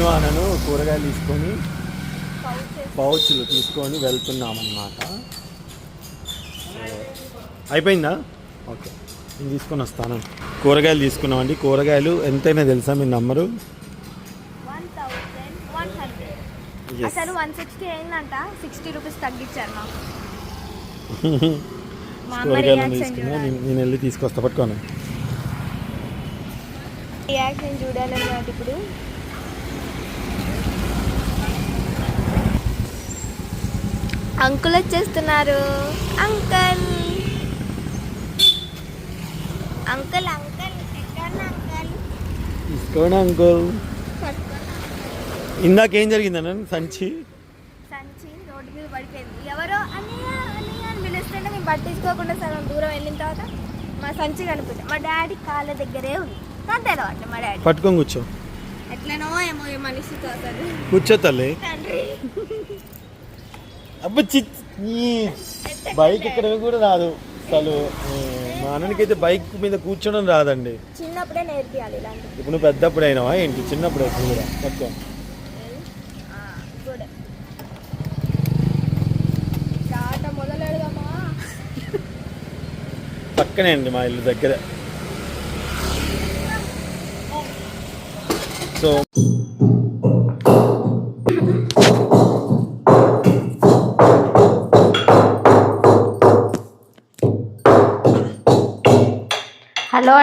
సినిమాలను కూరగాయలు తీసుకొని పౌచ్లు తీసుకొని వెళ్తున్నాం అన్నమాట అయిపోయిందా? ఓకే. నేను తీసుకొని వస్తాను. కూరగాయలు తీసుకున్నామండి. కూరగాయలు ఎంతైనా తెలుసా మీ నంబరు. అసలు వన్ సిక్స్టీ అయిందంట. సిక్స్టీ రూపీస్ తగ్గించారు నాకు కూరగాయలు తీసుకున్నా నేను నేను వెళ్ళి తీసుకొస్తా. పట్టుకోను రియాక్షన్ చూడాలన్నమాట ఇప్పుడు. అంకుల్ వచ్చేస్తున్నారు. అంకల్. అంకుల్ అంకుల్ తీసుకోండి అంకుల్. ఇందాక ఏం జరిగిందన్న సంచి? సంచి రోడ్డు మీద పడిపోయింది. ఎవరో అన్నయ్య అన్నయ్య అని పిలుస్తుంటే మేము పట్టించుకోకుండా సగం దూరం వెళ్ళిన తర్వాత మా సంచి కనిపించాం మా డాడీ కాళ్ళ దగ్గరే ఉంది. అట్లా మా డాడీ. పట్టుకొని కూర్చో. ఎట్లనో ఏమో అసలు కూర్చో తల్లి. తండ్రి. అబ్బా బైక్ ఇక్కడ కూడా రాదు. అసలు మా అన్ననికైతే బైక్ మీద కూర్చోడం రాదండి. చిన్నప్పుడే నేర్పియాలి ఇప్పుడు నువ్వు పెద్దప్పుడు అయినావా ఏంటి? చిన్నప్పుడు కూడా. పట్టుకో పక్కనే అండి మా ఇల్లు దగ్గర. సో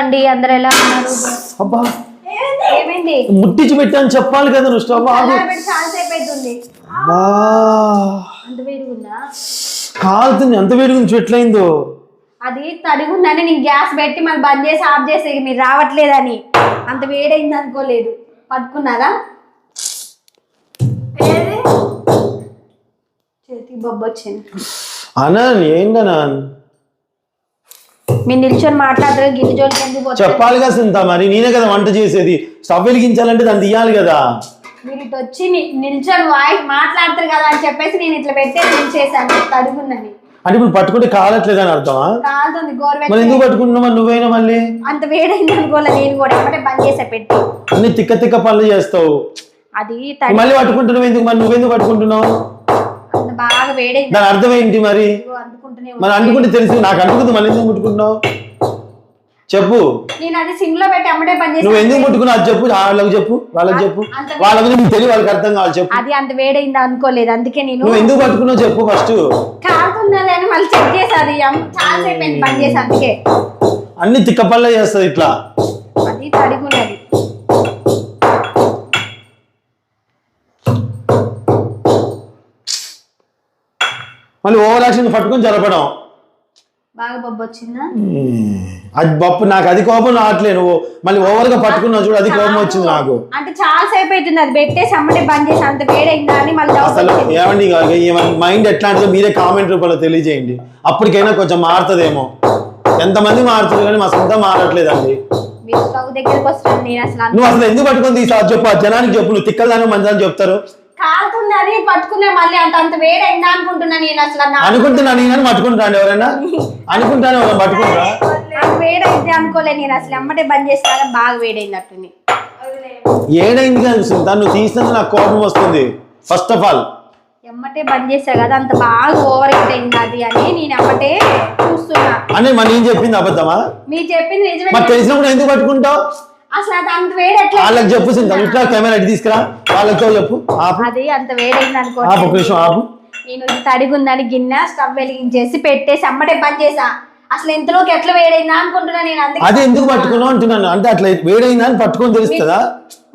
అండి అందరు ఎలా ఉన్నారు? అబ్బా ఏమైంది? ముట్టించి పెట్టాను చెప్పాలి కదా నువ్వు స్టవ్ ఆగు. అబ్బా. అంత వేడిగా ఉందా? కాలుతుంది ఎంత వేడి నుంచి ఎట్లయిందో అది తడిగుందని నేను గ్యాస్ పెట్టి మళ్ళీ బంద్ చేసి ఆఫ్ చేసి మీరు రావట్లేదని. అంత వేడైంది అనుకోలేదు. పట్టుకున్నారా? చేతికి బొబ్బ వచ్చింది అనాన్? ఏంటనా మీరు నిల్చొని మాట్లాడతారు గిన్నె జోలికి ఎందుకు పోతారు? చెప్పాలి కదా సింత మరి నేనే కదా వంట చేసేది. స్టవ్ వెలిగించాలంటే దాన్ని తీయాలి కదా. మీరు ఇటు వచ్చి ని- నిల్చొని వాయిస్ మాట్లాడతారు కదా అని చెప్పేసి నేను ఇట్లా పెట్టే నిల్చేసాను తడుగుందని అంటే ఇప్పుడు పట్టుకుంటే కాలట్లేదని అర్థమా? కాలుతుంది మరి గోరువెచ్చ ఎందుకు పట్టుకుంటున్నావు నువ్వైనా మళ్ళీ? అంత వేడైంది అనుకోలే నేను కూడా ఎమ్మటే బంద్ చేసా పెట్టి. అన్ని తిక్క తిక్క పనులు చేస్తావు. అది తడి మళ్ళీ పట్టుకుంటున్నావు ఎందుకు మరి? నువ్వెందుకు పట్టుకుంటున్నావు? బాగా వేడైంది. దాని అర్థం ఏంటి మరి మరి అంటుకుంటే తెలుసు నాకు అంటుకుంది మళ్ళీ ఎందుకు ముట్టుకుంటున్నావు? చెప్పు. నేను అది సిమ్లో పెట్టి బంద్ నువ్వు ఎందుకు ముట్టుకున్నావు? చెప్పు వాళ్ళకి చెప్పు వాళ్ళకి చెప్పు. వాళ్ళ గురించి నీకు తెలియదు వాళ్ళకి అర్థం కావాలి చెప్పు. అది అంత వేడైంది అనుకోలేదు అందుకే నేను నువ్వు ఎందుకు పట్టుకున్నావు చెప్పు ఫస్ట్. అని మళ్ళీ చెక్ చాలా సేపు చేసి అందుకే. అన్ని తిక్క పనులే చేస్తుంది ఇట్లా. అది తడిగున్నది. మళ్ళీ ఓవర్ యాక్షన్ పట్టుకొని జరపడం. బాగా బొబ్బు వచ్చిందా? అది బప్పు నాకు అది కోపం రావట్లే నువ్వు. మళ్ళీ ఓవర్గా పట్టుకున్నావు చూడు అది కోపం వచ్చింది నాకు. అంటే చాలా సేపు అవుతుంది అది పెట్టేసి అమ్మటే బంద్ చేసి అంత వేడైందా అని మళ్ళీ డౌట్ అసలు ఏమండి మైండ్ ఎట్లాంటిదో మీరే కామెంట్ రూపంలో తెలియజేయండి. అప్పటికైనా కొంచెం మారుతుందేమో. ఎంతమంది మారుతుంది కానీ మా సొంత మారట్లేదండి. నువ్వు అసలు ఎందుకు పట్టుకొని తీసావు చెప్పు ఆ జనానికి చెప్పు. నువ్వు తిక్కదాని మంచి చెప్తారు. కాలుతుంది అది పట్టుకున్నా మళ్ళీ అంత అంత వేడైందా అనుకుంటున్నా నేను అసలు అనుకుంటున్నా నేను పట్టుకుంటాను ఎవరైనా? అనుకుంటాను పట్టుకుంటా అంత వేడైంది అనుకోలే నేను అసలు అమ్మటే బంద్ చేసినా బాగా వేడైంది అట్టుంది. ఏడైంది కానీ నువ్వు తీసినందుకు నాకు కోపం వస్తుంది. ఫస్ట్ ఆఫ్ ఆల్ ఎమ్మటే బంద్ చేసా కదా అంత బాగా ఓవర్ హీట్ అయింది అది అని నేను ఎమ్మటే చూస్తున్నా. అని మరి నేను చెప్పింది అబద్ధమా? మీరు చెప్పింది నిజమే మరి తెలిసినప్పుడు ఎందుకు పట్టుకుంటావు? అసలు అది అంత వేడి ఎట్లా వాళ్ళకి చెప్పు సింత ఇట్లా కెమెరా ఇటు తీసుకురా. వాళ్ళకి చెప్పు ఆపు. అది అంత వేడైంది అనుకో. ఆపు ఒక నిమిషం ఆపు. నేను ఇది తడిగుందని గిన్నె స్టవ్ వెలిగించేసి పెట్టేసి అమ్మటే బంద్ చేసా అసలు ఎంతలోకి ఎట్లా వేడైందా అనుకుంటున్నా నేను అందుకే అది ఎందుకు పట్టుకున్నావు అంటున్నాను. అంటే అట్లా వేడైందా అని పట్టుకొని తెలుస్తుందా?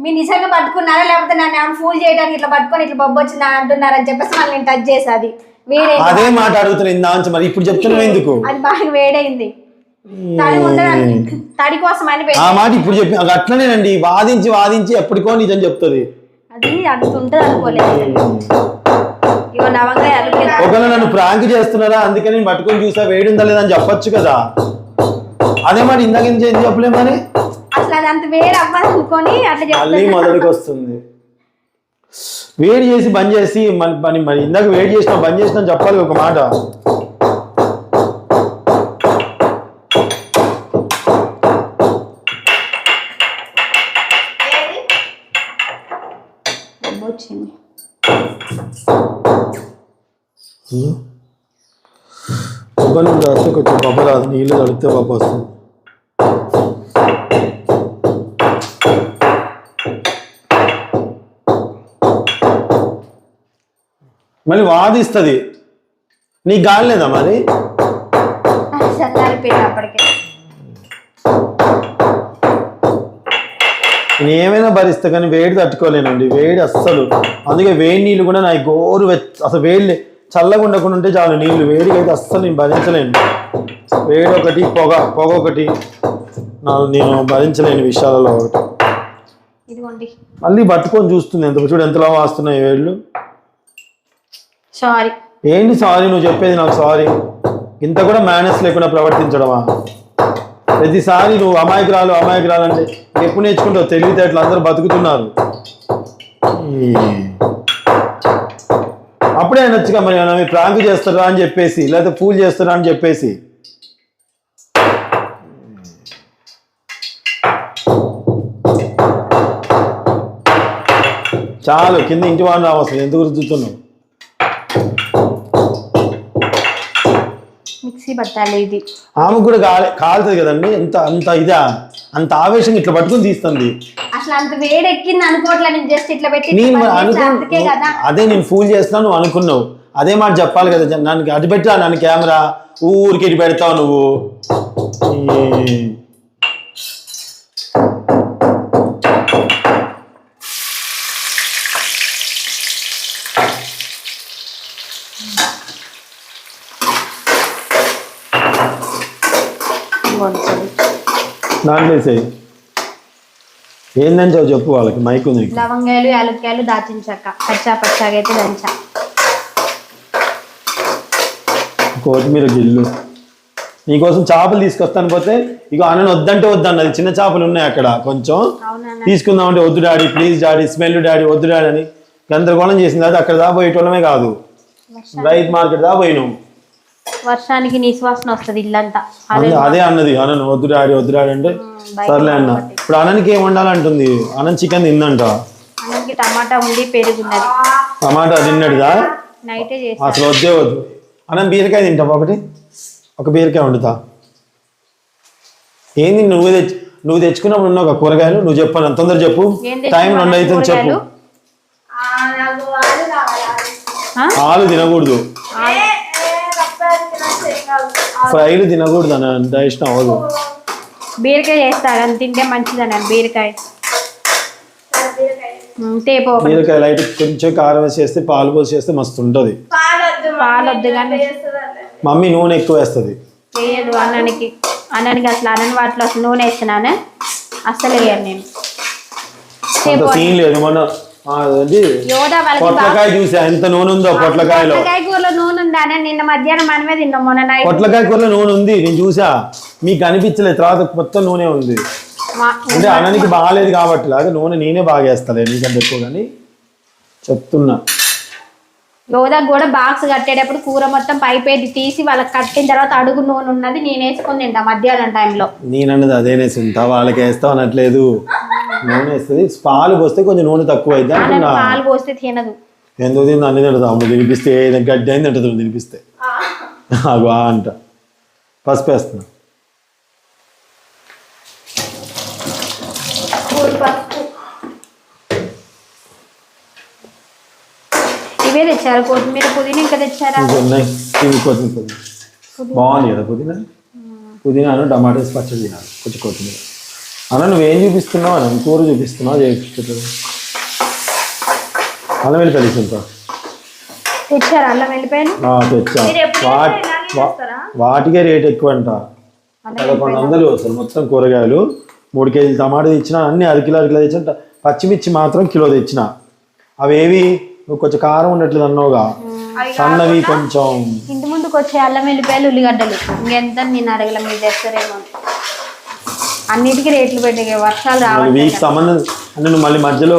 మీరు నిజంగా పట్టుకున్నారా? లేకపోతే నన్ను ఏమైనా ఫూల్ చేయడానికి ఇట్లా పట్టుకొని ఇట్లా బొబ్బు వచ్చిందా అంటున్నారని చెప్పేసి మళ్ళీ నేను టచ్ చేసా అది. వేడైంది? అదే మాట అడుగుతున్నా ఇందా మరి. ఇప్పుడు చెప్తున్నావు ఎందుకు? అది బాగా వేడైంది. తడి కోసం ఆ మాట ఇప్పుడు చెప్పి అట్లనేనండి. వాదించి వాదించి ఎప్పటికో నిజం చెప్తుంది. అది అనుకోలేదు. ఒకవేళ నన్ను ప్రాంక్ చేస్తున్నారా అందుకని పట్టుకొని చూసా వేడి ఉందా లేదా అని చెప్పొచ్చు కదా. అదే మాట ఇందాక ఏం చెప్పలేమని మళ్ళీ మొదటికి వస్తుంది. వేడి చేసి బంద్ చేసి మన మరి ఇందాక వేడి చేసిన బంద్ చేసిన చెప్పాలి ఒక మాట. కొబ్బరి రాస్తే కొంచెం కొబ్బరి రాదు నీళ్ళు తడితే పప్పు వస్తుంది. మళ్ళీ వాదిస్తుంది. నీకు గాలి లేదా మరి? ఏమైనా భరిస్తా కానీ వేడి తట్టుకోలేనండి. వేడి అస్సలు. అందుకే వేడి నీళ్ళు కూడా నాకు గోరు అసలు వేడి చల్లగా ఉండకుండా ఉంటే చాలు నీళ్ళు వేడిగా అయితే అస్సలు నేను భరించలేను. వేడి ఒకటి పొగ పొగ ఒకటి నేను భరించలేని విషయాలలో ఒకటి. ఇదిగోండి. మళ్ళీ పట్టుకొని చూస్తుంది ఎంత చూడు ఎంతలా వాస్తున్నాయి వేళ్ళు. సారీ. ఏంటి సారీ? నువ్వు చెప్పేది నాకు సారీ. ఇంత కూడా మేనస్ లేకుండా ప్రవర్తించడమా? ప్రతిసారి నువ్వు అమాయకురాలు అమాయకురాలు అంటే ఎప్పుడు నేర్చుకుంటావు? తెలివితేటలు అందరూ బతుకుతున్నారు. అప్పుడే అనొచ్చుగా మరి ఏమన్నా ప్రాంక్ చేస్తారా అని చెప్పేసి లేకపోతే పూల్ చేస్తారా అని చెప్పేసి. చాలు కింద ఇంటి వాడిని రావస్తుంది ఎందుకు రుద్దుతున్నావు? మిక్సీ పట్టాలి ఇది. ఆమెకు కూడా కాలే కాలుతుంది కదండి ఎంత అంత ఇదా అంత ఆవేశం ఇట్లా పట్టుకొని తీస్తుంది. అసలు అంత వేడి ఎక్కింది అనుకోవట్లే నేను జస్ట్ ఇట్లా పెట్టి నేను అందుకే కదా. అదే నేను ఫూల్ చేస్తున్నాను నువ్వు అనుకున్నావు. అదే మాట చెప్పాలి కదా నన్ను అటు పెట్టా నన్ను కెమెరా? ఊరికి ఇటు పెడతావు నువ్వు. దాంట్లో వేసేయి. ఏందని చెప్పు వాళ్ళకి మైక్ ఉంది నీకు. లవంగాయలు యాలక్కాయలు దాచిన చెక్క పచ్చా పచ్చాగా అయితే దంచా. కొత్తిమీర గిల్లు. నీకోసం చేపలు తీసుకొస్తాను పోతే ఇక అన్న వద్దంటే వద్దన్నది చిన్న చేపలు ఉన్నాయి అక్కడ కొంచెం. తీసుకుందాం అంటే వద్దు daddy please daddy smell daddy వద్దు డాడీ అని. గందరగోళం చేసింది అది అక్కడ దా పోయేటోళ్ళమే కాదు. రైతు మార్కెట్ దా పోయినాం. వర్షానికి నిశ్వాసన వస్తుంది ఇల్లంతా. అదే అన్నది అనను వద్దు డాడీ వద్దు డాడీ అంటే సర్లే అన్న. ఇప్పుడు అన్ననికి ఏం వండాలంటుంది? అన్న చికెన్ తిందంట. అన్నంకి టమాటా ఉంది పెరుగున్నది టమాటా తిన్నట్టుదా? నైటే చేసి అసలు వద్దే వద్దు. అన్నం బీరకాయ తింటావా ఒకటి? ఒక బీరకాయ వండుతా. ఏంది నువ్వు తెచ్చు నువ్వు తెచ్చుకున్నప్పుడు ఉన్న ఒక కూరగాయలు? నువ్వు చెప్పాను అంత తొందర చెప్పు. టైం రెండు అవుతుంది చెప్పు? ఆలు తినకూడదు. ఫ్రైలు తినకూడదు అని డైజెషన్ అవ్వదు. బీరకాయ చేస్తా కానీ తింటే మంచిది అన్నాను బీరకాయ తేపో. బీరకాయ లైట్ కొంచెం కారం వేసి చేస్తే పాలు పోసి చేస్తే మస్తు ఉంటుంది. పాలొద్దు కానీ మమ్మీ నూనె ఎక్కువ వేస్తుంది. వేయదు అన్నానికి అన్నానికి అసలు అన్నని వాటిలో అసలు నూనె వేస్తున్నాను అస్సలు వేయను నేను. సీన్ లేదు మొన్న. పొట్లకాయ చూసా? ఎంత నూనె ఉందో పొట్లకాయలో. పొట్లకాయ కూరలో నూనె ఉందా నిన్న మధ్యాహ్నం మనమే తిన్నాం మొన్న నైట్. పొట్లకాయ కూరలో నూనె ఉంది నేను చూసా. మీకు అనిపించలేదు తర్వాత మొత్తం నూనె ఉంది. అంటే అన్నానికి బాగాలేదు కాబట్టి లాగా నూనె నేనే బాగా వేస్తాలే నీకంటే ఎక్కువ కానీ చెప్తున్నా. యోదాకు కూడా బాక్స్ కట్టేటప్పుడు కూర మొత్తం పైపేటి తీసి వాళ్ళకి కట్టిన తర్వాత అడుగు నూనె ఉన్నది నేను వేసుకొని తింటా మధ్యాహ్నం టైంలో. నేనన్నది అదేనేసి ఉంటా వాళ్ళకి వేస్తావు అనట్లేదు నూనె వేస్తుంది. పాలు పోస్తే కొంచెం నూనె తక్కువ అయితే అంటున్నా పాలు పోస్తే తినదు. ఎందుకు తింది అన్ని తింటుంది. అమ్మ తినిపిస్తే ఏదైనా గడ్డి అయింది తింటుంది తినిపిస్తే. అగో ఆ అంట. పసుపు వేస్తున్నా. ఇవే తెచ్చారు కొత్తిమీర? పుదీనా ఇంకా తెచ్చారా? ఇంకా ఉన్నాయి. ఇవి కొత్తిమీర. పుదీనా. బాగుంది కదా పుదీనా? పుదీనాను టమాటోస్ పచ్చడి తినాలి. కొంచెం కొత్తిమీర. అన్న నువ్వేం చూపిస్తున్నావు అన్న కూర చూపిస్తున్నావు చేపిస్తుంది. అల్లం వెళ్ళి కలిసి తెచ్చారా? అల్లం వెళ్ళిపోయాను తెచ్చా. వాటి వా- వాటికే రేట్ ఎక్కువ అంట పదకొండు వందలు అసలు మొత్తం కూరగాయలు. మూడు కేజీలు టమాటా తెచ్చిన అన్ని అరకిలో అరకిలో తెచ్చిన పచ్చిమిర్చి మాత్రం కిలో తెచ్చిన. అవేవి? నువ్వు కొంచెం కారం ఉండట్లేదు అన్నావుగా. సన్నవి కొంచెం. ఇంటి ముందుకు వచ్చే అల్లం వెళ్ళిపోయాలి ఉల్లిగడ్డలు. ఇంకెంత నేను అడగల మీరు తెస్తారేమో అని. అన్నిటికీ రేట్లు పెట్టే వర్షాలు రావాలి వీక్ సంబంధం అంటే నువ్వు మళ్ళీ మధ్యలో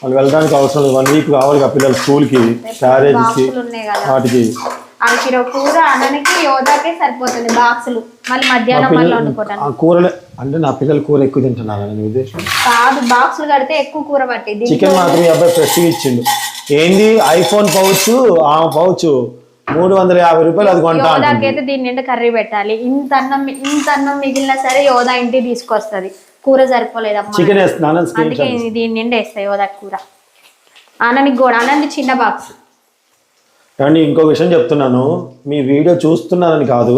వాళ్ళు వెళ్ళడానికి అవసరం లేదు. వన్ వీక్ కావాలి కదా పిల్లలు స్కూల్కి క్యారేజ్కి వాటికి. అరకిలో కూర యోధాకే సరిపోతుంది బాక్సులు మళ్ళీ మధ్యాహ్నం మళ్ళీ వండుకోవటానికి. ఆ కూరలే అంటే నా పిల్లలు కూర ఎక్కువ తింటున్నారా ఉద్దేశం? కాదు బాక్సులు కడితే ఎక్కువ కూర పట్టి. చికెన్ మాత్రం ఈ అబ్బాయి ఫ్రెష్గా ఇచ్చిండు. ఏంది? ఐఫోన్ పౌచ్ ఆ పౌచ్ మూడు వందల యాభై రూపాయలు అది కొంటా. యోదాకైతే దీని నిండా కర్రీ పెట్టాలి. ఇంత అన్నం ఇంత అన్నం మిగిలినా సరే యోదా ఇంటికి తీసుకొస్తుంది. కూర సరిపోలేదమ్మా. చికెన్ వేస్తున్నాను అందుకే దీని నిండా వేస్తాయి యోదా కూర. ఆనందకి కూడా ఆనంద్ చిన్న బాక్స్ కానీ ఇంకో విషయం చెప్తున్నాను. మీ వీడియో చూస్తున్నారని కాదు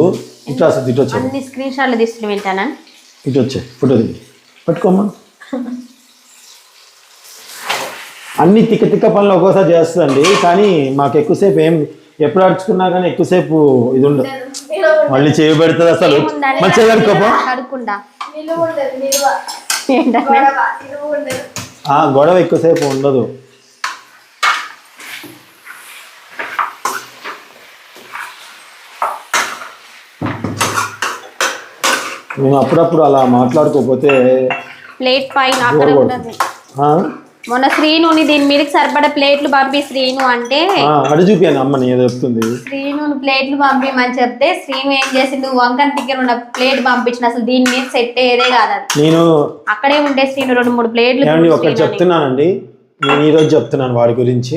ఇటు అసలు ఇటు వచ్చే అన్ని స్క్రీన్ షాట్లు తీసుకుని వింటానా? ఇటు వచ్చే ఫోటో దిగి. పట్టుకోమ్మా. అన్ని తిక్క తిక్క పనులు ఒక్కోసారి చేస్తుందండి కానీ మాకు ఎక్కువసేపు ఏం ఎప్పుడు అడుచుకున్నా కానీ ఎక్కువసేపు ఇది ఉండదు. మళ్ళీ అసలు. కడుక్కుంటా. నిలువ ఉండదు నిలువ ఏంటన్నా? గొడవ ఎక్కువసేపు ఉండదు. మేము అప్పుడప్పుడు అలా మాట్లాడుకోకపోతే ప్లేట్ పైన? మొన్న శ్రీనుని దీని మీదకి సరిపడా ప్లేట్లు పంపి శ్రీను అంటే అడు అమ్మని ఏదో చెప్తుంది. శ్రీను ప్లేట్లు పంపిమని చెప్తే శ్రీను ఏం చేసిండు వంకన దగ్గర ఉన్న ప్లేట్ పంపించిన అసలు దీని మీద సెట్ అయ్యేదే కాదు అది. నేను అక్కడే ఉండే శ్రీను రెండు మూడు ప్లేట్లు ఏమండి ఒకటి. చెప్తున్నానండి. నేను ఈరోజు చెప్తున్నాను వాడి గురించి.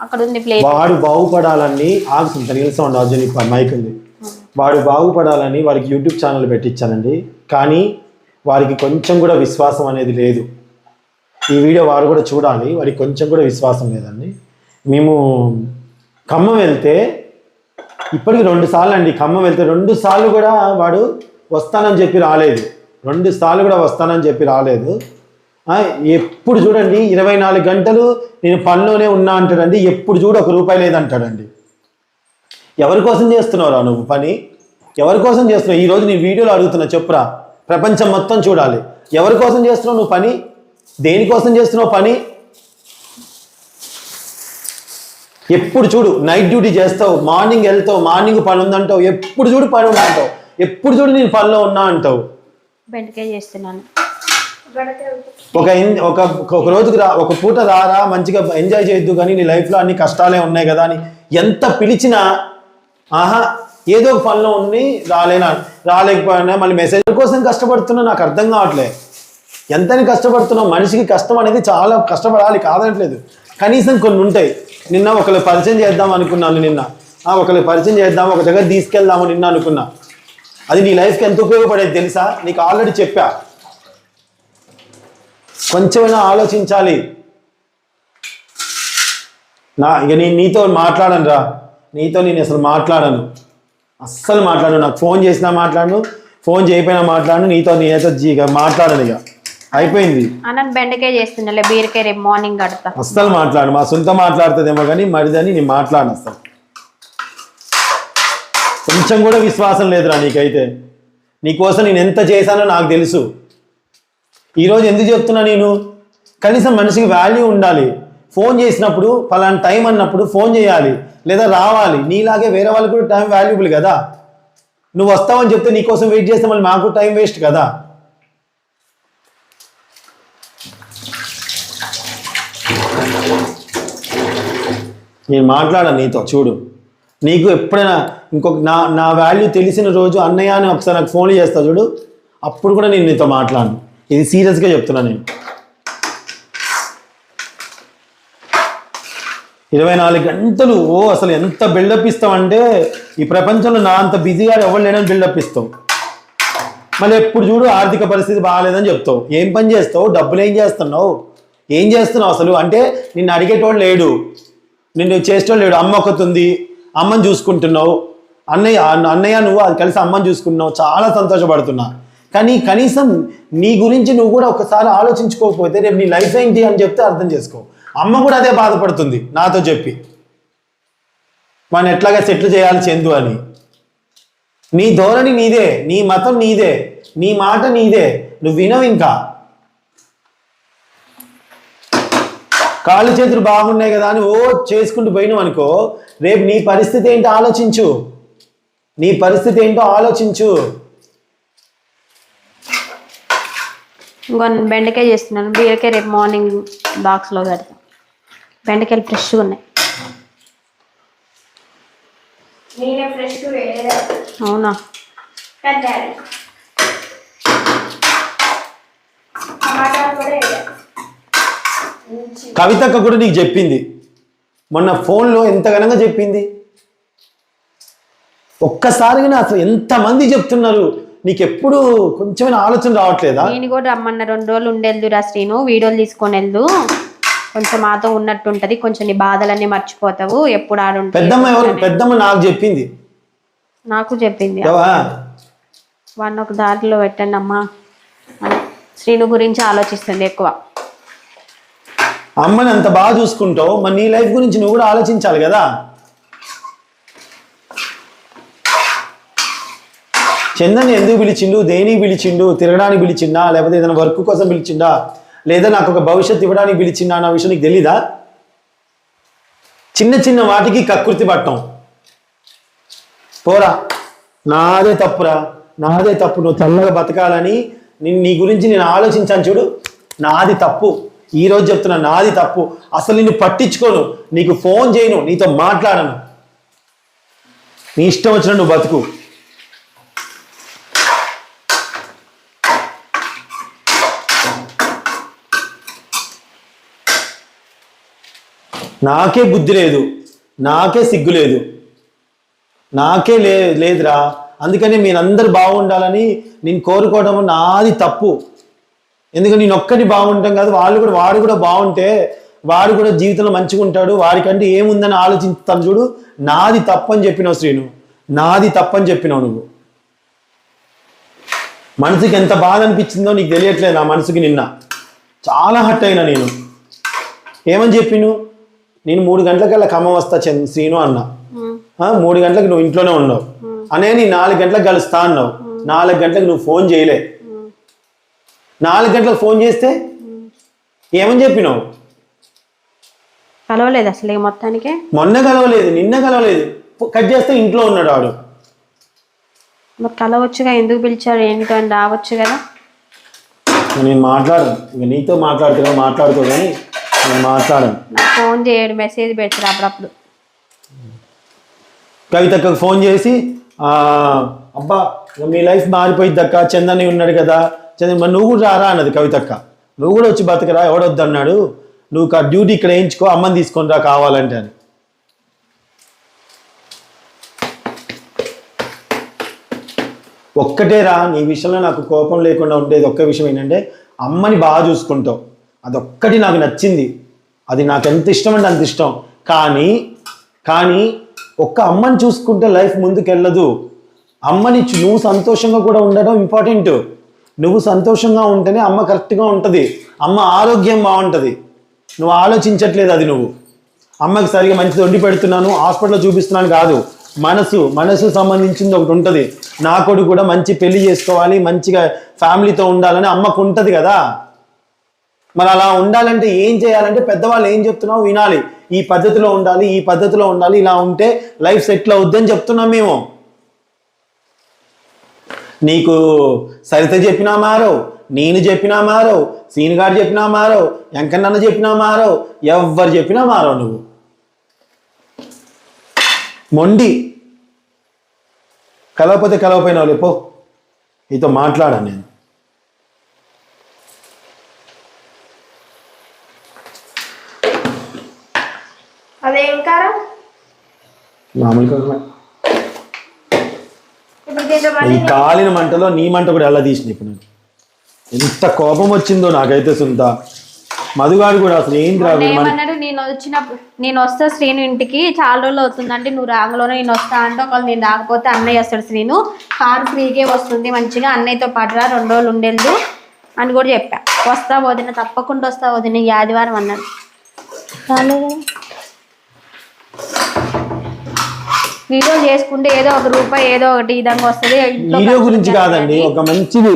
అక్కడ ఉంది ప్లేట్. వాడు బాగుపడాలని ఆగుతుంది నిల్సం ఉండి అర్జున్ ఇప్పుడు మైక్ ఉంది. వాడు బాగుపడాలని వాడికి యూట్యూబ్ ఛానల్ పెట్టించానండి. కానీ వారికి కొంచెం కూడా విశ్వాసం అనేది లేదు. ఈ వీడియో వాడు కూడా చూడాలి. వాడికి కొంచెం కూడా విశ్వాసం లేదండి. మేము ఖమ్మం వెళ్తే ఇప్పటికి రెండు సార్లు అండి ఖమ్మం వెళ్తే రెండు సార్లు కూడా వాడు వస్తానని చెప్పి రాలేదు. రెండు సార్లు కూడా వస్తానని చెప్పి రాలేదు. ఎప్పుడు చూడండి ఇరవై నాలుగు గంటలు నేను పనిలోనే ఉన్నా అంటాడండి. ఎప్పుడు చూడు ఒక రూపాయి లేదంటాడండి. ఎవరి కోసం చేస్తున్నావురా నువ్వు పని? ఎవరి కోసం చేస్తున్నావు? ఈరోజు నీ వీడియోలో అడుగుతున్నా చెప్పురా. ప్రపంచం మొత్తం చూడాలి. ఎవరి కోసం చేస్తున్నావు నువ్వు పని? దేనికోసం చేస్తున్నావు పని? ఎప్పుడు చూడు నైట్ డ్యూటీ చేస్తావు మార్నింగ్ వెళ్తావు మార్నింగ్ పని ఉందంటావు ఎప్పుడు చూడు పని ఉందంటావు ఎప్పుడు చూడు నేను పనిలో ఉన్నా అంటావు. బెండకాయ చేస్తున్నాను. ఒక ఒక ఒక రోజుకి రా ఒక పూట రారా మంచిగా ఎంజాయ్ చేయొద్దు కానీ నీ లైఫ్లో అన్ని కష్టాలే ఉన్నాయి కదా అని ఎంత పిలిచినా ఆహా ఏదో ఒక పనిలో ఉండి రాలేనా రాలేకపోయినా మళ్ళీ మెసేజ్ కోసం కష్టపడుతున్నా నాకు అర్థం కావట్లే. ఎంతని కష్టపడుతున్నావు? మనిషికి కష్టం అనేది చాలా కష్టపడాలి కాదనట్లేదు. కనీసం కొన్ని ఉంటాయి. నిన్న ఒకరు పరిచయం చేద్దాం అనుకున్నాను నిన్న. ఆ ఒకరు పరిచయం చేద్దాం ఒక దగ్గర తీసుకెళ్దాము నిన్న అనుకున్నా. అది నీ లైఫ్కి ఎంత ఉపయోగపడేది తెలుసా? నీకు ఆల్రెడీ చెప్పా. కొంచెమైనా ఆలోచించాలి. నా ఇక నేను నీతో మాట్లాడను రా. నీతో నేను అసలు మాట్లాడను. అస్సలు మాట్లాడను. నాకు ఫోన్ చేసినా మాట్లాడను ఫోన్ చేయకపోయినా మాట్లాడను. నీతో నేనైతే ఇక మాట్లాడను ఇక. అయిపోయింది. అన్న బెండకాయ చేస్తున్నా బీరకాయ రేపు మార్నింగ్ కడతా. అస్సలు మాట్లాడు మా సొంత మాట్లాడుతుందేమో కానీ మరిదని నేను మాట్లాడను అస్సలు. కొంచెం కూడా విశ్వాసం లేదురా నీకైతే. నీకోసం నేను ఎంత చేశానో నాకు తెలుసు. ఈరోజు ఎందుకు చెప్తున్నా నేను? కనీసం మనిషికి వాల్యూ ఉండాలి. ఫోన్ చేసినప్పుడు ఫలానా టైం అన్నప్పుడు ఫోన్ చేయాలి. లేదా రావాలి. నీలాగే వేరే వాళ్ళకి కూడా టైం వాల్యుబుల్ కదా. నువ్వు వస్తావని చెప్తే నీకోసం వెయిట్ చేస్తే మళ్ళీ మాకు టైం వేస్ట్ కదా. నేను మాట్లాడాను నీతో చూడు. నీకు ఎప్పుడైనా ఇంకొక నా నా వాల్యూ తెలిసిన రోజు అన్నయ్య అని ఒకసారి నాకు ఫోన్ చేస్తా చూడు. అప్పుడు కూడా నేను నీతో మాట్లాడను. ఇది సీరియస్గా చెప్తున్నా నేను. ఇరవై నాలుగు గంటలు ఓ అసలు ఎంత బిల్డప్ ఇస్తామంటే ఈ ప్రపంచంలో నా అంత బిజీగా ఎవరు లేనని బిల్డప్ ఇస్తావు మళ్ళీ ఎప్పుడు చూడు ఆర్థిక పరిస్థితి బాగాలేదని చెప్తావు ఏం పని చేస్తావు? డబ్బులు ఏం చేస్తున్నావు? ఏం చేస్తున్నావు అసలు? అంటే నిన్ను అడిగేటోడు లేడు. నేను చేసేటోడు లేడు. అమ్మ ఒకతుంది. అమ్మని చూసుకుంటున్నావు. అన్నయ్య అన్నయ్య నువ్వు అది కలిసి అమ్మని చూసుకుంటున్నావు. చాలా సంతోషపడుతున్నా. కానీ కనీసం నీ గురించి నువ్వు కూడా ఒకసారి ఆలోచించుకోకపోతే రేపు నీ లైఫ్ ఏంటి అని చెప్తే అర్థం చేసుకో. అమ్మ కూడా అదే బాధపడుతుంది నాతో చెప్పి. మనం ఎట్లాగా సెటిల్ చేయాలి చందు అని. నీ ధోరణి నీదే నీ మతం నీదే నీ మాట నీదే. నువ్వు వినవు ఇంకా. కాళ్ళు చేతులు బాగున్నాయి కదా అని ఓ చేసుకుంటూ పోయినావు అనుకో రేపు నీ పరిస్థితి ఏంటో ఆలోచించు. నీ పరిస్థితి ఏంటో ఆలోచించు. ఇంకో బెండకాయ చేస్తున్నాను. బీరకాయ రేపు మార్నింగ్ బాక్స్లో కడతా బెండకాయలు ఫ్రెష్గా ఉన్నాయి. నేనే ఫ్రెష్ వేయలేదు? అవునా? టమాటాలు కూడా కవితక్క కూడా నీకు చెప్పింది. మొన్న ఫోన్లో ఎంత ఘనంగా చెప్పింది? ఒక్కసారిగా అసలు ఎంతమంది చెప్తున్నారు? నీకు ఎప్పుడు కొంచెమైనా ఆలోచన రావట్లేదా? నేను కూడా రమ్మన్న రెండు రోజులు ఉండేద్దురా శ్రీను. వీడియోలు తీసుకొని వెళ్దు కొంచెం మాతో ఉన్నట్టుంటది. కొంచెం నీ బాధలన్నీ మర్చిపోతావు. ఎప్పుడు ఆడుంటావు పెద్దమ్మ ఎవరు? పెద్దమ్మ నాకు చెప్పింది. నాకు చెప్పింది? వాడిని ఒక దారిలో పెట్టండి అమ్మా అని శ్రీను గురించి ఆలోచిస్తుంది ఎక్కువ. అమ్మని అంత బాగా చూసుకుంటావు మరి నీ లైఫ్ గురించి నువ్వు కూడా ఆలోచించాలి కదా. చందన్ ఎందుకు పిలిచిండు దేనికి పిలిచిండు తిరగడానికి పిలిచిండా లేకపోతే ఏదైనా వర్క్ కోసం పిలిచిండా లేదా నాకు ఒక భవిష్యత్తు ఇవ్వడానికి పిలిచిండా అన్న విషయం నీకు తెలీదా? చిన్న చిన్న వాటికి కకృతి పట్టం. పోరా. నాదే తప్పురా. నాదే తప్పు. నువ్వు తెల్లగా బతకాలని నీ గురించి నేను ఆలోచించాను చూడు. నాది తప్పు. ఈ రోజు చెప్తున్నా నాది తప్పు. అసలు నిన్ను పట్టించుకోను. నీకు ఫోన్ చేయను. నీతో మాట్లాడను. నీ ఇష్టం వచ్చిన నువ్వు బతుకు. నాకే బుద్ధి లేదు. నాకే సిగ్గు లేదు. నాకే లే లేదురా. అందుకని మీరందరూ బాగుండాలని నేను కోరుకోవడం నాది తప్పు. ఎందుకంటే నేను ఒక్కటి బాగుంటాం కాదు వాళ్ళు కూడా వాడు కూడా బాగుంటే వాడు కూడా జీవితంలో మంచిగా ఉంటాడు వాడికంటే ఏముందని ఆలోచిస్తాను చూడు నాది తప్పని చెప్పినావు శ్రీను నాది తప్పని చెప్పినావు నువ్వు. మనసుకి ఎంత బాధ అనిపించిందో నీకు తెలియట్లేదు నా మనసుకి నిన్న. చాలా హట్ అయినా నేను. ఏమని చెప్పిను నేను మూడు గంటలకల్లా ఖమ్మం వస్తా శ్రీను అన్నా. మూడు గంటలకు నువ్వు ఇంట్లోనే ఉన్నావు. అనే నీ నాలుగు గంటలకు కలుస్తా అన్నావు. నాలుగు గంటలకు నువ్వు ఫోన్ చేయలే. నాలుగు గంటలకు ఫోన్ చేస్తే ఏమని చెప్పినావు? కలవలేదు అసలు మొత్తానికి. మొన్న కలవలేదు నిన్న కలవలేదు. కట్ చేస్తే ఇంట్లో ఉన్నాడు వాడు మరి కలవచ్చుగా ఎందుకు పిలిచారు ఏంటో అని రావచ్చు కదా. నేను మాట్లాడను. ఇక నీతో మాట్లాడుతున్నా మాట్లాడుకో కానీ నేను మాట్లాడను. ఫోన్ చేయడు మెసేజ్ పెడతారు అప్పుడప్పుడు. కవితకు ఫోన్ చేసి అబ్బా మీ లైఫ్ మారిపోయింది అక్క చందని ఉన్నాడు కదా. చదివి మరి నువ్వు కూడా రారా అన్నది కవితక్క. నువ్వు కూడా వచ్చి బతకరా ఎవడొద్దు అన్నాడు. నువ్వు ఆ డ్యూటీ ఇక్కడ వేయించుకో అమ్మని తీసుకొని రా కావాలంటే అని. ఒక్కటేరా నీ విషయంలో నాకు కోపం లేకుండా ఉండేది ఒక్క విషయం ఏంటంటే అమ్మని బాగా చూసుకుంటావు. అదొక్కటి నాకు నచ్చింది. అది నాకు ఎంత ఇష్టం అంటే అంత ఇష్టం. కానీ కానీ ఒక్క అమ్మని చూసుకుంటే లైఫ్ ముందుకెళ్ళదు. అమ్మని చూ- నువ్వు సంతోషంగా కూడా ఉండడం ఇంపార్టెంట్. నువ్వు సంతోషంగా ఉంటేనే అమ్మ కరెక్ట్గా ఉంటుంది. అమ్మ ఆరోగ్యం బాగుంటుంది. నువ్వు ఆలోచించట్లేదు అది నువ్వు. అమ్మకి సరిగా మంచిది వండి పెడుతున్నాను హాస్పిటల్లో చూపిస్తున్నాను కాదు. మనసు మనసు సంబంధించింది ఒకటి ఉంటుంది. నా కొడుకు కూడా మంచి పెళ్ళి చేసుకోవాలి మంచిగా ఫ్యామిలీతో ఉండాలని అమ్మకు ఉంటుంది కదా. మరి అలా ఉండాలంటే ఏం చేయాలంటే పెద్దవాళ్ళు ఏం చెప్తున్నావు వినాలి. ఈ పద్ధతిలో ఉండాలి ఈ పద్ధతిలో ఉండాలి ఇలా ఉంటే లైఫ్ సెటిల్ అవుద్దని చెప్తున్నాం మేము. నీకు సరిత చెప్పినా మారో నేను చెప్పినా మారో సీనిగాడు చెప్పినా మారో వెంకన్నన్న చెప్పినా మారో ఎవ్వరు చెప్పినా మారో నువ్వు. మొండి. కలవకపోతే కలవపోయినా వాళ్ళు పో. నీతో మాట్లాడాను నేను. అదేం కారం? దీంట్లో ఈ కాలిన మంటలో నీ మంట కూడా ఎలా తీసిన ఇప్పుడు ఎంత కోపం వచ్చిందో నాకైతే సుంత. మధుగాడు కూడా అసలు మన ఏమన్నాడు? నేను వచ్చినప్పుడు నేను వస్తా శ్రీను ఇంటికి. చాలా రోజులు అవుతుందంటే నువ్వు రాగలోనే నేను వస్తా అంటే ఒకవేళ నేను రాకపోతే అన్నయ్య వస్తాడు శ్రీను. కారు ఫ్రీగే వస్తుంది మంచిగా. అన్నయ్యతో పాటు రా రెండు రోజులు ఉండేది అని కూడా చెప్పా. వస్తా వదిన తప్పకుండా వస్తా వదిన ఈ ఆదివారం అన్నాడు. రాలే కదా వీడియో చేసుకుంటే ఏదో ఒక రూపాయి ఏదో ఒకటి విధంగా వస్తుంది. వీడియో ఖర్చులు గురించి కాదండి. ఒక మంచిది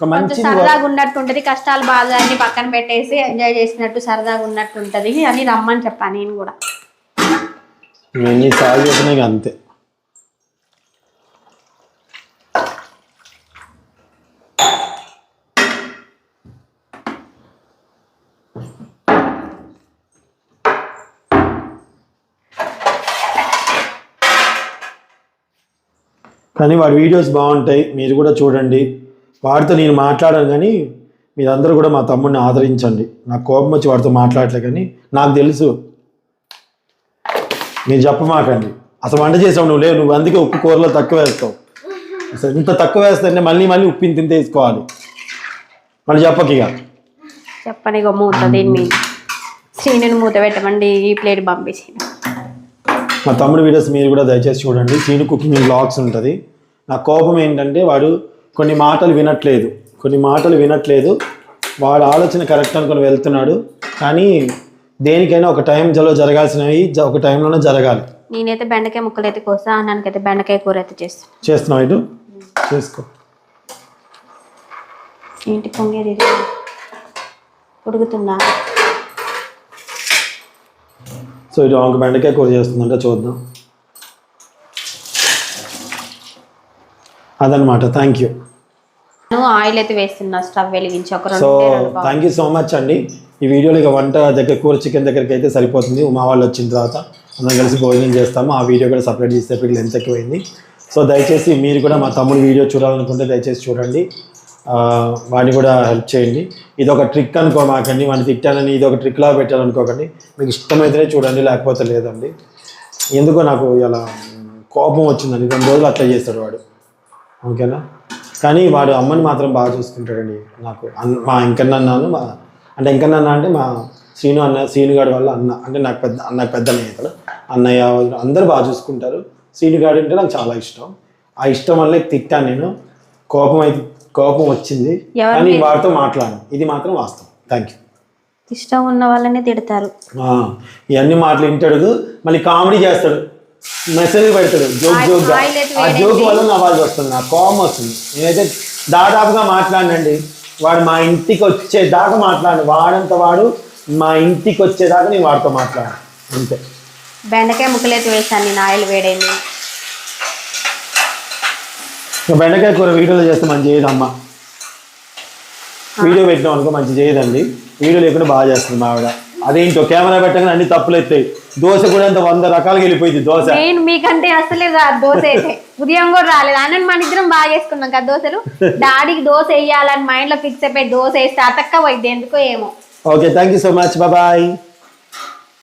కొంచెం సరదాగా ఉన్నట్టు ఉంటది కష్టాలు బాధలు అన్ని పక్కన పెట్టేసి ఎంజాయ్ చేసినట్టు సరదాగా ఉన్నట్టు ఉంటది అని రమ్మని చెప్పాను నేను కూడా. ఎన్నిసార్లు చెప్పినా ఇక అంతే. కానీ వాడి వీడియోస్ బాగుంటాయి మీరు కూడా చూడండి. వాడితో నేను మాట్లాడాను కానీ మీరందరూ కూడా మా తమ్ముడిని ఆదరించండి. నాకు కోపం వచ్చి వాడితో మాట్లాడలే కానీ నాకు తెలుసు. మీరు చెప్పమాకండి. అసలు వంట చేసావు నువ్వు లేవు. నువ్వు అందుకే ఉప్పు కూరలో తక్కువ వేస్తావు. అసలు ఇంత తక్కువ వేస్తే మళ్ళీ మళ్ళీ ఉప్పుని తింటే వేసుకోవాలి. మళ్ళీ చెప్పక ఇక. చెప్పని ఇక మూత దీన్ని శ్రీని మూత పెట్టమండి ఈ ప్లేట్ పంపించి మా తమ్ముడు వీడియోస్ మీరు కూడా దయచేసి చూడండి. సీను కుకింగ్ బ్లాగ్స్ ఉంటుంది. నా కోపం ఏంటంటే వాడు కొన్ని మాటలు వినట్లేదు. కొన్ని మాటలు వినట్లేదు. వాడు ఆలోచన కరెక్ట్ అనుకుని వెళ్తున్నాడు. కానీ దేనికైనా ఒక టైంలో జరగాల్సినవి జ- ఒక టైంలోనే జరగాలి. నేనైతే బెండకాయ ముక్కలు అయితే కోసా అన్నానికైతే బెండకాయ కూర అయితే చేస్తాను చేస్తున్నావు ఇటు? చేసుకో. ఏంటి పొంగేది ఉడుకుతుందా? సో ఇటు ఆమెకు బెండకాయ కూర చేస్తుందంటే చూద్దాం. అదనమాట థ్యాంక్ యూ ఆయిల్ అయితే వేస్తున్నా స్టవ్ వెలిగించి ఒక so thank you so much అండి. ఈ వీడియోలో ఇక వంట దగ్గర కూర చికెన్ దగ్గరికి అయితే సరిపోతుంది. ఉమా వాళ్ళు వచ్చిన తర్వాత అందరం కలిసి భోజనం చేస్తాము. ఆ వీడియో కూడా సపరేట్ చేసేప్పటికి లెంత్ ఎక్కువైంది. సో దయచేసి మీరు కూడా మా తమ్ముడు వీడియో చూడాలనుకుంటే దయచేసి చూడండి. వాడిని కూడా హెల్ప్ చేయండి. ఇది ఒక ట్రిక్ అనుకో మాకండి. వాడిని తిట్టానని ఇది ఒక ట్రిక్లా పెట్టాలనుకోకండి. మీకు ఇష్టమైతేనే చూడండి లేకపోతే లేదండి. ఎందుకో నాకు ఇలా కోపం వచ్చిందండి. రెండు రోజులు అట్లా చేస్తాడు వాడు. ఓకేనా? కానీ వాడు అమ్మని మాత్రం బాగా చూసుకుంటాడండి నాకు. అన్- మా ఇంకన్న అన్నాను మా అంటే ఇంకన్న అన్న అంటే మా శ్రీను అన్న శ్రీనుగాడి వల్ల అన్న. అంటే నాకు పెద్ద నాకు పెద్ద అన్నయ్య ఇక్కడ అన్నయ్య అందరూ బాగా చూసుకుంటారు. శ్రీనుగాడు అంటే నాకు చాలా ఇష్టం. ఆ ఇష్టం వల్లే తిట్టాను నేను. కోపం అయితే కోపం వచ్చింది కానీ మీద? వాడితో మాట్లాడాను. ఇది మాత్రం వాస్తవం. థ్యాంక్ యూ ఇష్టం ఉన్న వాళ్ళనే తిడతారు. ఆ, ఇవన్నీ మాటలు వింటాడు మళ్ళీ కామెడీ చేస్తాడు మెసేజ్ పెడతాడు జోక్ జోక్ ఆ. జోక్ వల్ల నవ్వాల్సి వస్తుంది నాకు కోపం వస్తుంది. నేనైతే దాదాపుగా మాట్లాడినండి వాడు మా ఇంటికి వచ్చే దాకా మాట్లాడు వాడంత వాడు మా ఇంటికి వచ్చేదాకా నేను వాడితో మాట్లాడాను. అంతే. బెండకాయ ముక్కలు అయితే వేసాను నేను ఆయిల్ వేడైంది. బెండకాయ కూర వీడియోలో చేస్తే మంచి చేయదు అమ్మ వీడియో పెట్టినాం అనుకో మంచి చేయదండి. వీడియో లేకుండా బాగా చేస్తుంది మా ఆవిడ. అదేంటో కెమెరా పెట్టగానే అన్ని తప్పులు ఎత్తాయి. దోశ కూడా అంత వంద రకాలుగా వెళ్ళిపోయింది దోశ. నేను మీకంటే అసలే దోశ అయితే. ఉదయం కూడా రాలేదు. అన్న మన ఇద్దరం బాగా చేసుకున్నాం కదా దోశలు. డాడీకి దోశ వేయాలని మైండ్లో ఫిక్స్ అయిపోయి దోశ వేస్తే అతక్క పోయింది ఎందుకో ఏమో. Okay thank you so much bye